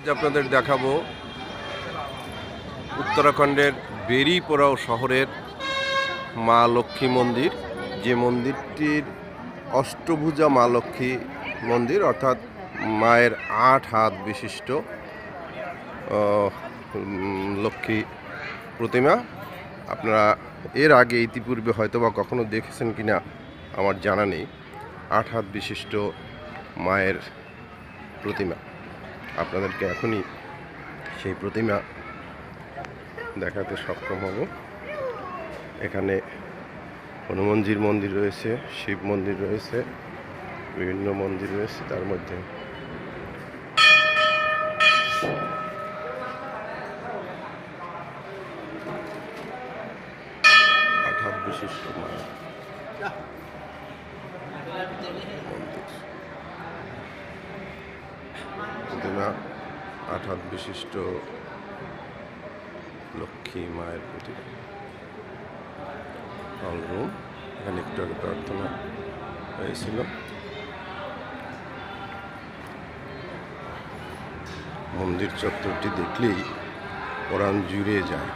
আজ আপনাদের দেখাবো উত্তরাখণ্ডের বেরিপোড়াও শহরের মা লক্ষ্মী মন্দির। যে মন্দিরটির অষ্টভুজা মা লক্ষ্মী মন্দির, অর্থাৎ মায়ের আট হাত বিশিষ্ট লক্ষ্মী প্রতিমা। আপনারা এর আগে ইতিপূর্বে হয়তো বা কখনো দেখেছেন কিনা আমার জানা নেই। আট হাত বিশিষ্ট মায়ের প্রতিমা। আপনাদেরকে এখনই সেই প্রতিমা দেখাতে সক্ষম হব। এখানে হনুমানজির মন্দির রয়েছে, শিব মন্দির রয়েছে, বিভিন্ন মন্দির রয়েছে, তার মধ্যে বিশিষ্ট মায়ের মন্দির প্রতিমা আট হাত বিশিষ্ট লক্ষ্মী মায়ের প্রতি। রুম এখানে একটু আগে প্রার্থনা হয়েছিল। মন্দির চত্বরটি দেখলেই পরাণ জুড়ে যায়।